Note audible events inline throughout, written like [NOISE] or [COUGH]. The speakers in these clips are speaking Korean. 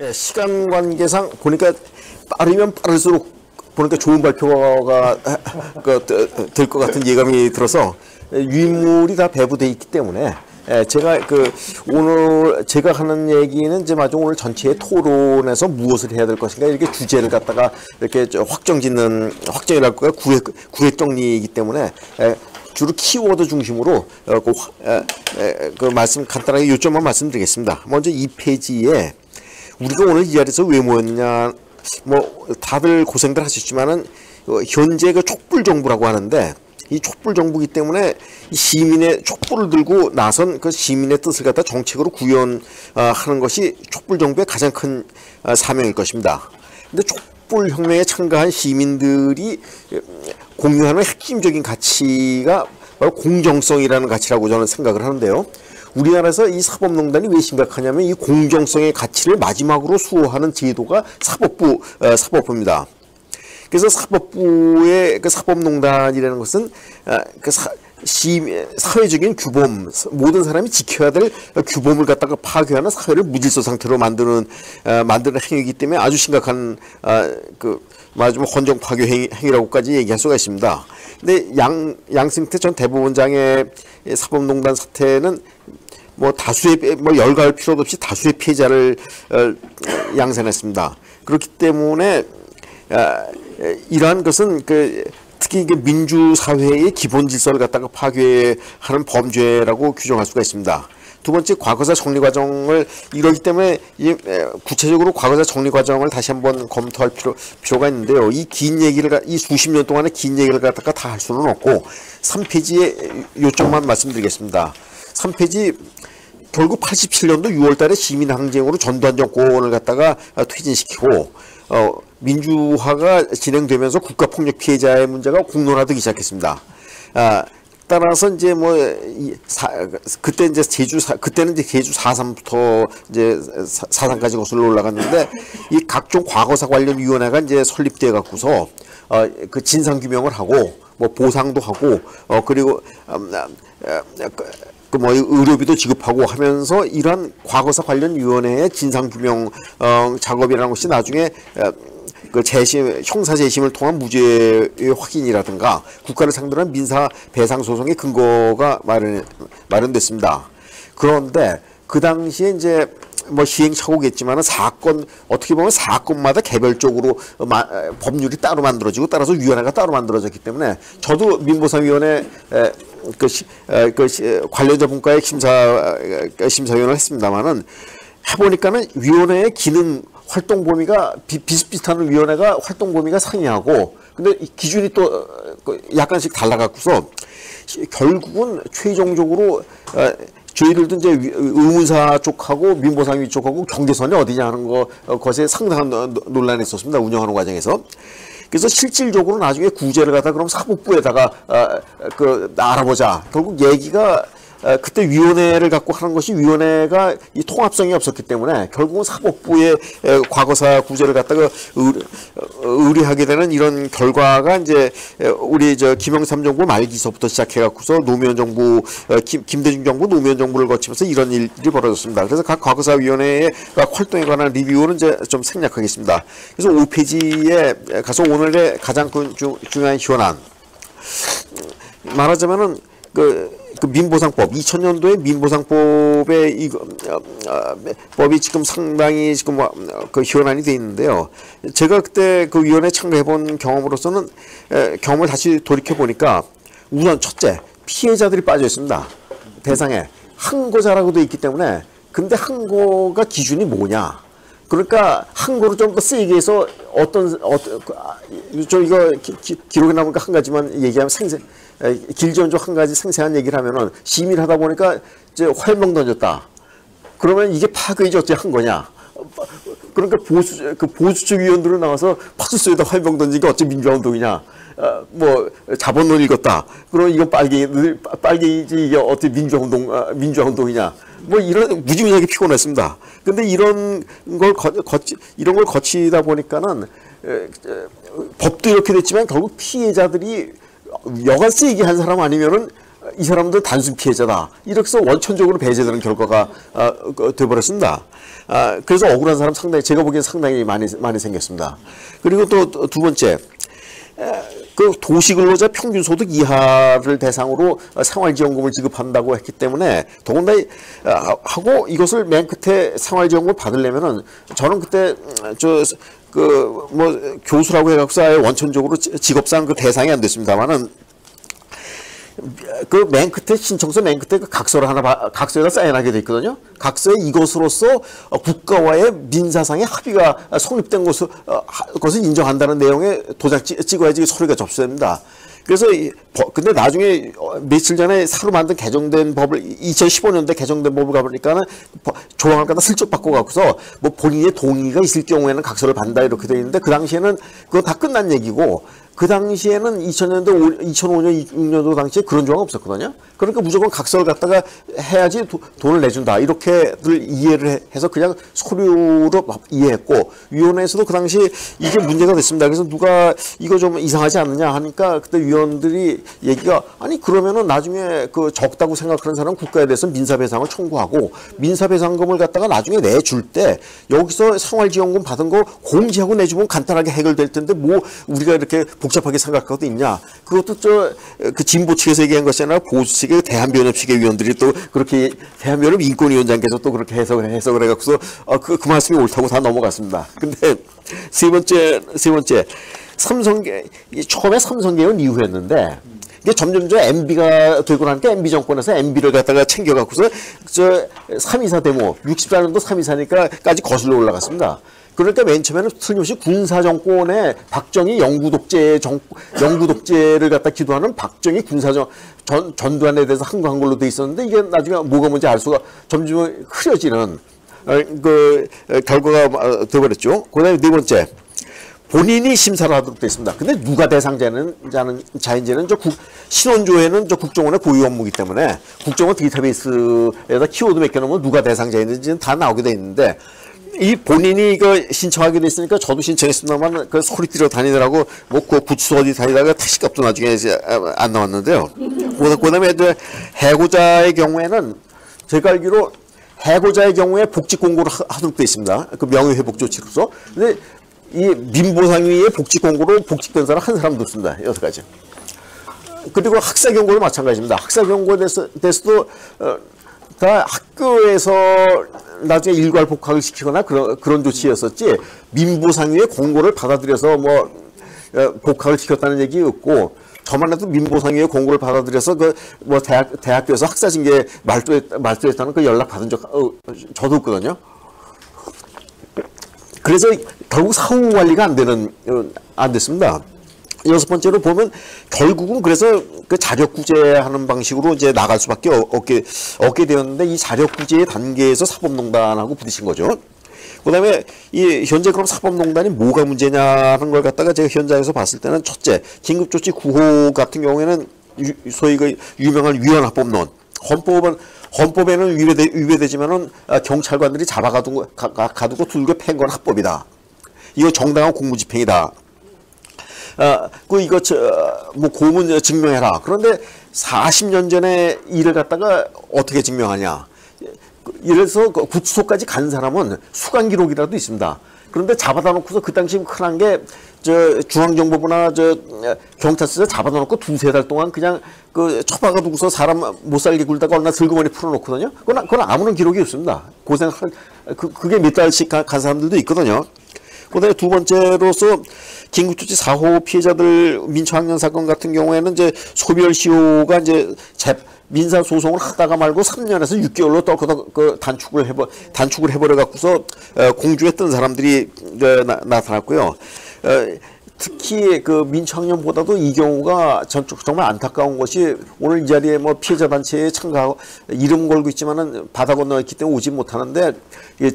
예, 시간 관계상 보니까 빠르면 빠를수록 보니까 좋은 발표가 그, 될것 같은 예감이 들어서 유인물이 다 배부돼 있기 때문에 예, 제가 그 오늘 제가 하는 얘기는 이제 마저 오늘 전체의 토론에서 무엇을 해야 될 것인가 이렇게 주제를 갖다가 이렇게 확정짓는 확정이랄 거야 구획 구획 정리이기 때문에 예, 주로 키워드 중심으로 어, 그, 그 말씀 간단하게 요점만 말씀드리겠습니다. 먼저 이 페이지에 우리가 오늘 이 자리에서 왜 모였냐 뭐 다들 고생들 하셨지만은 어, 현재 그 촛불 정부라고 하는데 이 촛불 정부기 때문에 시민의 촛불을 들고 나선 그 시민의 뜻을 갖다 정책으로 구현하는 것이 촛불 정부의 가장 큰 어, 사명일 것입니다. 근데 촛불 혁명에 참가한 시민들이 공유하는 핵심적인 가치가 바로 공정성이라는 가치라고 저는 생각을 하는데요. 우리나라에서 이 사법농단이 왜 심각하냐면 이 공정성의 가치를 마지막으로 수호하는 제도가 사법부 어, 사법부입니다. 그래서 사법부의 그 사법농단이라는 것은 어, 그 사, 시, 사회적인 규범, 모든 사람이 지켜야 될 규범을 갖다가 파괴하는 사회를 무질서 상태로 만드는, 어, 만드는 행위이기 때문에 아주 심각한, 어, 그, 말하자면 헌정 파괴 행위, 행위라고까지 얘기할 수가 있습니다. 근데 양, 양승태 전 대법원장의 사법농단 사태는 뭐 다수의 뭐 열가할 필요도 없이 다수의 피해자를 어, 양산했습니다. 그렇기 때문에 어, 이러한 것은 그 특히 이게 민주 사회의 기본 질서를 갖다가 파괴하는 범죄라고 규정할 수가 있습니다. 두 번째 과거사 정리 과정을 이러기 때문에 이 구체적으로 과거사 정리 과정을 다시 한번 검토할 필요 필요가 있는데요. 이 긴 얘기를 이 수십 년 동안의 긴 얘기를 갖다가 다 할 수는 없고 3페이지의 요점만 말씀드리겠습니다. 3페이지 결국 87년도 6월 달에 시민 항쟁으로 전두환 정권을 갖다가 퇴진시키고 어, 민주화가 진행되면서 국가 폭력 피해자의 문제가 공론화되기 시작했습니다. 아, 따라서 이제 뭐 사, 그때 이제 제주 사, 그때는 이제 제주 4.3부터 이제 사상까지 거슬러 올라갔는데 이 각종 과거사 관련 위원회가 이제 설립돼 갖고서 어, 그 진상 규명을 하고 뭐 보상도 하고 어 그리고 음, 음, 음, 그뭐 의료비도 지급하고 하면서 이러한 과거사 관련 위원회의 진상 규명 어, 작업이라는 것이 나중에 어, 그 재심 형사 재심을 통한 무죄의 확인이라든가 국가를 상대로 한 민사 배상 소송의 근거가 마련 마련됐습니다. 그런데 그 당시에 이제 뭐 시행착오겠지만 사건 어떻게 보면 사건마다 개별적으로 마, 법률이 따로 만들어지고 따라서 위원회가 따로 만들어졌기 때문에 저도 민보상위원회 에, 그, 시, 에, 그 시, 관련자 분과의 심사 심사위원을 했습니다만은 해보니까는 위원회의 기능 활동 범위가 비, 비슷비슷한 위원회가 활동 범위가 상이하고 근데 기준이 또그 약간씩 달라갖고서 결국은 최종적으로 어, 저희들도 이제 의문사 쪽하고 민보상위 쪽하고 경계선이 어디냐 하는 거 어, 것에 상당한 논란이 있었습니다. 운영하는 과정에서. 그래서 실질적으로 나중에 구제를 갖다 그럼 사법부에다가 어, 그 알아보자. 결국 얘기가 그때 위원회를 갖고 하는 것이 위원회가 이 통합성이 없었기 때문에 결국은 사법부의 과거사 구제를 갖다가 의뢰하게 되는 이런 결과가 이제 우리 저 김영삼 정부 말기서부터 시작해 갖고서 노무현 정부 어, 김, 김대중 정부 노무현 정부를 거치면서 이런 일이 벌어졌습니다. 그래서 각 과거사 위원회의 활동에 관한 리뷰는 이제 좀 생략하겠습니다. 그래서 5페이지에 가서 오늘의 가장 중요한 현안 말하자면은 그 그 민보상법 2000년도에 민보상법의 이거 어, 어, 법이 지금 상당히 지금 어, 그 현안이 돼 있는데요. 제가 그때 그 위원회 참가해 본 경험으로서는 에, 경험을 다시 돌이켜 보니까 우선 첫째 피해자들이 빠져 있습니다. 대상에 항고자라고 돼 있기 때문에 근데 항고가 기준이 뭐냐? 그러니까 항고를 좀더 세게 해서 어떤 어떤 저 이거 기, 기, 기록에 나오니까 한 가지만 얘기하면 생생 길지언조 한 가지 생생한 얘기를 하면은 시민 하다 보니까 이제 활명 던졌다. 그러면 이게 파괴이지 어째 한 거냐? 그러니까 보수 그 보수적 위원들은 나와서 파수소에다 활명 던진 게 어째 민주화 운동이냐? 어, 뭐 자본론 읽었다. 그럼 이건 빨갱이 빨갱이지 이게 어떻게 민주화 운동 아, 민주화 운동이냐? 뭐 이런 무지무지하게 피곤했습니다. 근데 이런 걸 거, 거치 이런 걸 거치다 보니까는 에, 에, 법도 이렇게 됐지만 결국 피해자들이 여간 쓰이게 한 사람 아니면은 이 사람들 단순 피해자다. 이렇게 해서 원천적으로 배제되는 결과가 아, 그, 돼버렸습니다. 아, 그래서 억울한 사람 상당히 제가 보기엔 상당히 많이 많이 생겼습니다. 그리고 또 두 번째 그 도시근로자 평균 소득 이하를 대상으로 생활지원금을 지급한다고 했기 때문에 더군다나 아, 하고 이것을 맨 끝에 생활지원금을 받으려면은 저는 그때 저 그 뭐 교수라고 해갖고 원천적으로 직업상 그 대상이 안 됐습니다만은 그 맨 끝에 신청서 맨 끝에 그 각서를 하나 바, 각서에다 사인하게 돼 있거든요. 각서에 이것으로서 국가와의 민사상의 합의가 성립된 것을 어, 것을 인정한다는 내용의 도장 찍어야지 서류가 접수됩니다. 그래서 이, 근데 나중에 어, 며칠 전에 새로 만든 개정된 법을 2015년도에 개정된 법을 가보니까는 조항을 갖다 슬쩍 바꿔갖고서 뭐 본인의 동의가 있을 경우에는 각서를 받는다 이렇게 돼 있는데 그 당시에는 그거 다 끝난 얘기고 그 당시에는 2000년도, 2005년, 2006년도 당시에 그런 조항 없었거든요. 그러니까 무조건 각서를 갖다가 해야지 도, 돈을 내준다. 이렇게들 이해를 해서 그냥 서류로 이해했고, 위원회에서도 그 당시 이게 문제가 됐습니다. 그래서 누가 이거 좀 이상하지 않느냐 하니까 그때 위원들이 얘기가 아니, 그러면은 나중에 그 적다고 생각하는 사람 국가에 대해서 민사배상을 청구하고 민사배상금을 갖다가 나중에 내줄 때 여기서 생활지원금 받은 거 공지하고 내주면 간단하게 해결될 텐데 뭐 우리가 이렇게 복잡하게 생각하고 있냐. 그것도 저 그 진보 측에서 얘기한 것이 아니라 보수 측의 대한변협 측의 위원들이 또 그렇게 대한변협 인권위원장께서 또 그렇게 해석을 해석을 해갖고서 어, 그, 그 말씀이 옳다고 다 넘어갔습니다. 근데 세 번째 세 번째 삼성계 처음에 삼성계는 이후였는데 이게 점점 저 MB가 되고 나니까 MB 정권에서 MB를 갖다가 챙겨갖고서 저 3.24 데모 64년도 3.24니까까지 거슬러 올라갔습니다. 그러니까 맨 처음에는 틀림없이 군사 정권의 박정희 영구 독재 정 영구 독재를 갖다 기도하는 박정희 군사정 전 전두환에 대해서 항거한 걸로 돼 있었는데 이게 나중에 뭐가 뭔지 알 수가 점점 흐려지는 어, 그 어, 결과가 되버렸죠. 그 다음에 네 번째. 본인이 심사를 하도록 되어 있습니다. 근데 누가 대상자는 자는 자인지는 저 국, 신원조회는 저 국정원의 고유 업무이기 때문에 국정원 데이터베이스에다 키워드 맡겨놓으면 누가 대상자인지는 다 나오게 돼 있는데 이 본인이 이거 신청하게 됐으니까 저도 신청했습니다만 그 소리 들어 다니더라고 뭐그 구치소 어디 다니다가 택시값도 나중에 이제 안 나왔는데요. 그다음에 이제 해고자의 경우에는 제가 알기로 해고자의 경우에 복직 공고를 하도록 되어 있습니다. 그 명예 회복 조치로서. 근데 이 민보상위의 복직 공고로 복직된 사람 한 사람도 없습니다. 여섯 가지. 그리고 학사 경고도 마찬가지입니다. 학사 경고에 대해서, 대해서도 어, 다 학교에서 나중에 일괄 복학을 시키거나 그런 그런 조치였었지 민보상위의 공고를 받아들여서 뭐 어, 복학을 시켰다는 얘기 없고 저만 해도 민보상위의 공고를 받아들여서 그 뭐 대학 대학교에서 학사 징계 말소했 말소했다는 그 연락 받은 적 어, 저도 없거든요. 그래서 결국 사후 관리가 안 되는 어, 안 됐습니다. 여섯 번째로 보면 결국은 그래서 그 자력구제하는 방식으로 이제 나갈 수밖에 없게 없게 되었는데 이 자력구제의 단계에서 사법농단하고 부딪힌 거죠. 그다음에 이 현재 그럼 사법농단이 뭐가 문제냐는 걸 갖다가 제가 현장에서 봤을 때는 첫째 긴급조치 구호 같은 경우에는 유, 소위 그 유명한 위헌합법론 헌법은 헌법에는 위배되, 위배되지만은 아, 경찰관들이 잡아가두고 가, 가두고 들고 팬 건 합법이다. 이거 정당한 공무집행이다. 아, 그 이거 저, 뭐 고문 증명해라. 그런데 40년 전에 일을 갖다가 어떻게 증명하냐? 이래서 그 구치소까지 간 사람은 수감 기록이라도 있습니다. 그런데 잡아다 놓고서 그 당시 흔한 게 저 중앙정보부나 저 경찰서에 잡아다 놓고 두세 달 동안 그냥 그 처박아 두고서 사람 못 살게 굴다가 얼마 슬그머니 풀어놓거든요. 그건, 그건 아무런 기록이 없습니다. 고생할 그, 그게 몇 달씩 간 사람들도 있거든요. 그다음에 두 번째로서 긴급조치 4호 피해자들 민초학년 사건 같은 경우에는 이제 소멸 시효가 이제 재, 민사 소송을 하다가 말고 3년에서 6개월로 떨어져 그 단축을 해버 단축을 해버려 갖고서 어, 공주했던 사람들이 어, 나, 타났고요. 어, 특히 그 민청년보다도 이 경우가 전 정말 안타까운 것이 오늘 이 자리에 뭐 피해자 단체에 참가하고 이름 걸고 있지만은 바다 건너 있기 때문에 오지 못하는데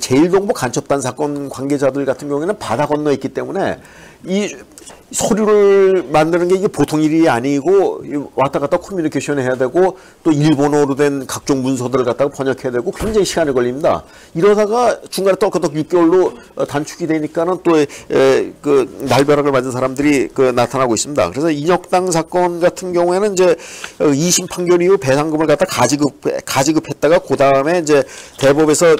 제일동부 간첩단 사건 관계자들 같은 경우에는 바다 건너 있기 때문에 이 서류를 만드는 게 이게 보통 일이 아니고 왔다 갔다 커뮤니케이션 해야 되고 또 일본어로 된 각종 문서들을 갖다가 번역해야 되고 굉장히 시간이 걸립니다. 이러다가 중간에 떡떡 6개월로 단축이 되니까는 또그 날벼락을 맞은 사람들이 그 나타나고 있습니다. 그래서 인혁당 사건 같은 경우에는 이제 2심 판결 이후 배상금을 갖다 가지급 가지급했다가 그 다음에 이제 대법에서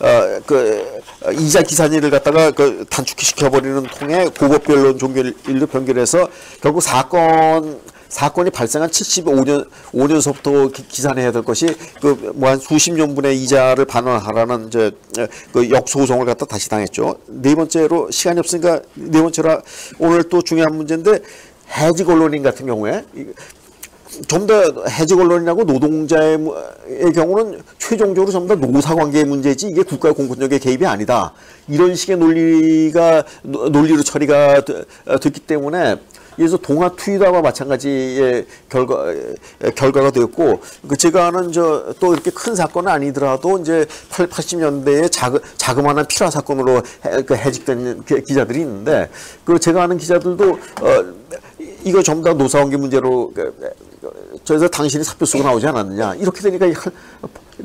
어, 그 이자 기산일을 갖다가 그 단축시켜 버리는 통해 고법 변론 종결일로 변결해서 결국 사건 사건이 발생한 75년 5년서부터 기산해야 될 것이 그 뭐 한 수십 년분의 이자를 반환하라는 이제 그 역소송을 갖다 다시 당했죠. 네 번째로 시간이 없으니까 네 번째로 오늘 또 중요한 문제인데 해직 언론인 같은 경우에 전부 다 해직 언론이라고 노동자의 경우는 최종적으로 전부 다 노사 관계의 문제지 이게 국가 공권력의 개입이 아니다. 이런 식의 논리가 논리로 처리가 됐기 때문에 그래서 동아 투이다와 마찬가지의 결과 결과가 되었고 그 제가 아는 저 또 이렇게 큰 사건은 아니더라도 이제 8, 80년대에 자그 자그마한 필화 사건으로 해, 그 해직된 기자들이 있는데 그 제가 아는 기자들도 어 이거 전부 다 노사관계 문제로 그, 저에서 당신이 사표 쓰고 나오지 않았느냐 이렇게 되니까 할,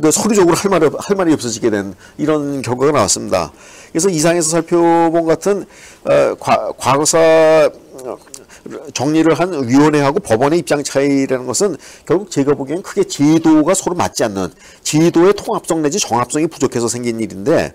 그 서류적으로 할 말이 할 말이 없어지게 된 이런 결과가 나왔습니다. 그래서 이상에서 살펴본 같은 어, 과, 과거사 정리를 한 위원회하고 법원의 입장 차이라는 것은 결국 제가 보기엔 크게 제도가 서로 맞지 않는 제도의 통합성 내지 정합성이 부족해서 생긴 일인데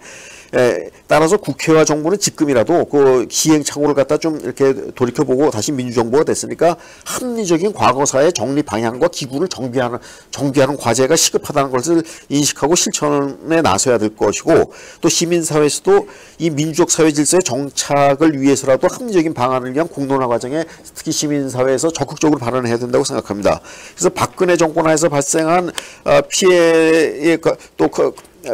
에, 따라서 국회와 정부는 지금이라도 그 기행착오를 갖다 좀 이렇게 돌이켜보고 다시 민주정부가 됐으니까 합리적인 과거사의 정리 방향과 기구를 정비하는 정비하는 과제가 시급하다는 것을 인식하고 실천에 나서야 될 것이고 또 시민사회에서도 이 민주적 사회 질서의 정착을 위해서라도 합리적인 방안을 위한 공론화 과정에 특히 시민사회에서 적극적으로 발언해야 된다고 생각합니다. 그래서 박근혜 정권 하에서 발생한 어, 피해의 또 그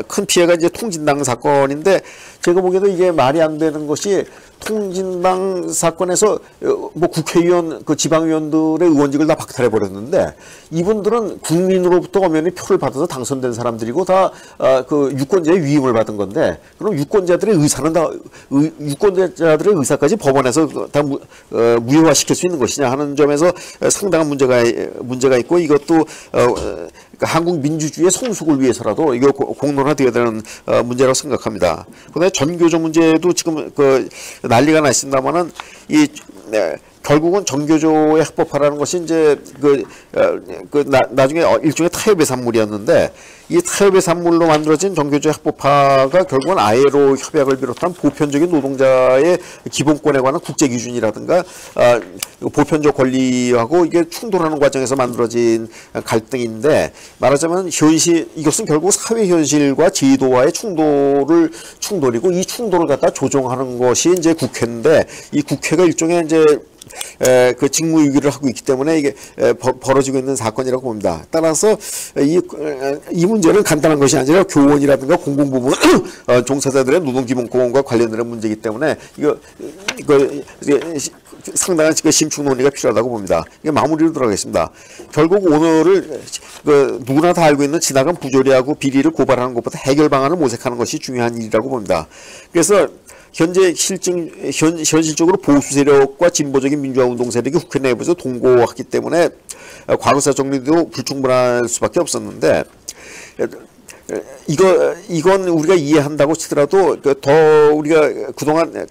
큰 피해가 이제 통진당 사건인데 제가 보기에도 이게 말이 안 되는 것이 통진당 사건에서 어, 뭐 국회의원 그 지방의원들의 의원직을 다 박탈해 버렸는데 이분들은 국민으로부터 엄연히 표를 받아서 당선된 사람들이고 다그 어, 유권자의 위임을 받은 건데 그럼 유권자들의 의사는 다 유권자들의 의사까지 법원에서 다 무, 어, 무효화시킬 수 있는 것이냐 하는 점에서 상당한 문제가 문제가 있고 이것도 어, 그 한국 민주주의의 성숙을 위해서라도 이거 공론화되어야 되는 어, 문제라고 생각합니다. 그다음에 전교조 문제도 지금 그 난리가 났습니다만은 이 네, 결국은 정교조에 합법화라는 것이 이제 그, 어, 그 나, 나중에 일종의 타협의 산물이었는데 이 타협의 산물로 만들어진 정교조의 합법화가 결국은 아예로 협약을 비롯한 보편적인 노동자의 기본권에 관한 국제 기준이라든가 어, 보편적 권리하고 이게 충돌하는 과정에서 만들어진 갈등인데 말하자면 현실 이것은 결국 사회 현실과 제도와의 충돌을 충돌이고 이 충돌을 갖다 조정하는 것이 이제 국회인데 이 국회가 일종의 이제 에, 그 직무유기를 하고 있기 때문에 이게 에, 버, 벌어지고 있는 사건이라고 봅니다. 따라서 이, 이 문제 는 간단한 것이 아니라 교원이라든가 공공부문 [CLEARS THROAT] 어, 종사자들의 노동기본공원과 관련되는 문제이기 때문에 이거 이거 상당한 그 심층 논의가 필요하다고 봅니다. 이게 마무리로 들어가겠습니다. 결국 오늘을 그 누구나 다 알고 있는 지나간 부조리하고 비리를 고발하는 것보다 해결 방안을 모색하는 것이 중요한 일이라고 봅니다. 그래서 현재 실증 현, 현실적으로 보수 세력과 진보적인 민주화 운동 세력이 국회 내부에서 동고하기 때문에 과거사 정리도 불충분할 수밖에 없었는데 이거 이건 우리가 이해한다고 치더라도 그더 우리가 그동안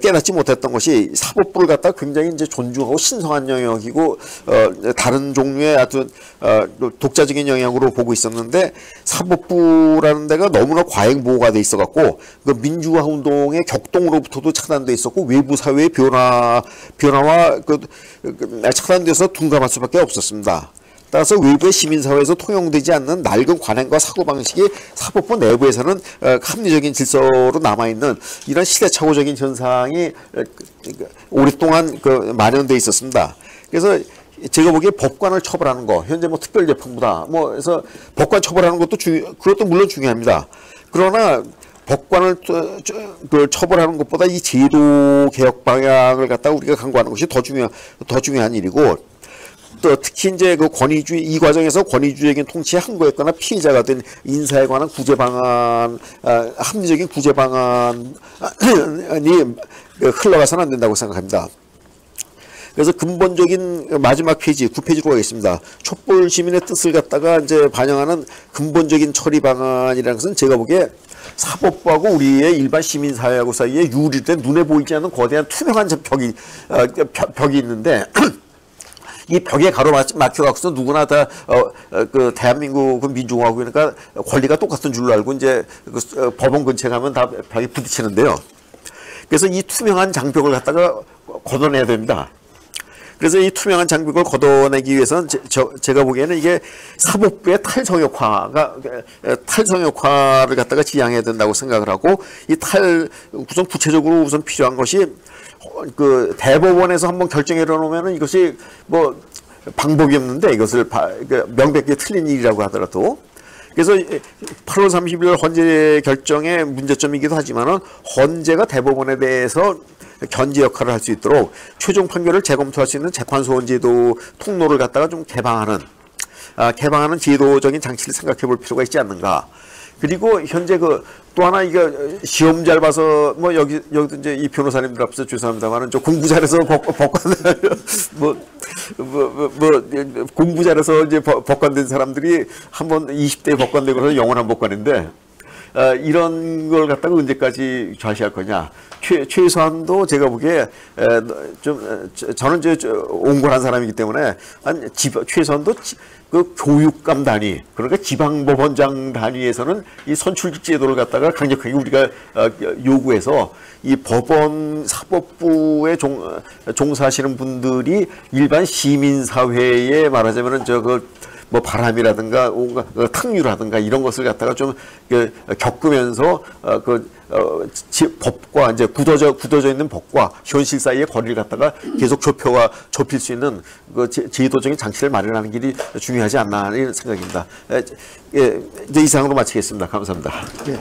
깨닫지 못했던 것이 사법부를 갖다 굉장히 이제 존중하고 신성한 영역이고 어 다른 종류의 아주 어 독자적인 영역으로 보고 있었는데 사법부라는 데가 너무나 과잉 보호가 돼 있어 갖고 그 민주화 운동의 격동으로부터도 차단돼 있었고 외부 사회의 변화 변화와 그, 그 차단돼서 둔감할 수밖에 없었습니다. 따라서 외부의 시민사회에서 통용되지 않는 낡은 관행과 사고방식이 사법부 내부에서는 어, 합리적인 질서로 남아있는 이런 시대착오적인 현상이 어, 그, 오랫동안 그 만연돼 있었습니다. 그래서 제가 보기에 법관을 처벌하는 거 현재 뭐 특별재판부다 뭐 해서 법관 처벌하는 것도 중 그것도 물론 중요합니다. 그러나 법관을 그 처벌하는 것보다 이 제도 개혁 방향을 갖다 우리가 강구하는 것이 더 중요 더 중요한 일이고 또 특히 이제 그 권위주의 이 과정에서 권위주의적인 통치에 항거했거나 피해자가 된 인사에 관한 구제 방안 아, 합리적인 구제 방안이 그 흘러가서는 안 된다고 생각합니다. 그래서 근본적인 마지막 페이지 9페이지로 가겠습니다. 촛불 시민의 뜻을 갖다가 이제 반영하는 근본적인 처리 방안이라는 것은 제가 보기에 사법부하고 우리의 일반 시민 사회하고 사이에 유리된 눈에 보이지 않는 거대한 투명한 벽이 어, 벽- 벽이 있는데 [CLEARS THROAT] 이 벽에 가로막혀 갖고서 누구나 다 어 그 대한민국 그 민주공화국이니까 권리가 똑같은 줄로 알고 이제 그 어, 법원 근처에 가면 다 벽에 부딪히는데요. 그래서 이 투명한 장벽을 갖다가 걷어내야 됩니다. 그래서 이 투명한 장벽을 걷어내기 위해서는 제, 저, 제가 보기에는 이게 사법부의 탈성역화가 에, 탈성역화를 갖다가 지향해야 된다고 생각을 하고 이탈 우선 구체적으로 우선 필요한 것이 어, 그 대법원에서 한번 결정해 놓으면은 이것이 뭐 방법이 없는데 이것을 바, 그 명백히 틀린 일이라고 하더라도 그래서 8월 30일 헌재 결정의 문제점이기도 하지만은 헌재가 대법원에 대해서 견제 역할을 할 수 있도록 최종 판결을 재검토할 수 있는 재판소원 제도 통로를 갖다가 좀 개방하는 아, 개방하는 제도적인 장치를 생각해 볼 필요가 있지 않는가. 그리고 현재 그 또 하나 이거 시험 잘 봐서 뭐 여기 여기도 이제 이 변호사님들 앞에서 죄송합니다만은 저 공부 잘해서 법, 법관 [LAUGHS] 뭐, 뭐, 뭐, 뭐 공부 잘해서 이제 법- 법관된 사람들이 한번 20대 법관 되고 서 영원한 법관인데 어, 이런 걸 갖다가 언제까지 좌시할 거냐. 최, 최소한도 제가 보기에 에, 좀 저는 이제 저 옹골한 사람이기 때문에 한 지, 최소한도 지- 그 교육감 단위 그러니까 지방법원장 단위에서는 이 선출직 제도를 갖다가 강력하게 우리가 어, 요구해서 이 법원 사법부에 종, 어, 종사하시는 분들이 일반 시민 사회에 말하자면은 저그 뭐 바람이라든가 어, 탕류라든가 이런 것을 갖다가 좀 그, 겪으면서 어, 그 어, 지- 법과 이제 굳어져 굳어져 있는 법과 현실 사이의 거리를 갖다가 계속 좁혀와 좁힐 수 있는 그 제- 제도적인 장치를 마련하는 길이 중요하지 않나 하는 생각입니다. 에, 예, 이제 이상으로 마치겠습니다. 감사합니다. 예.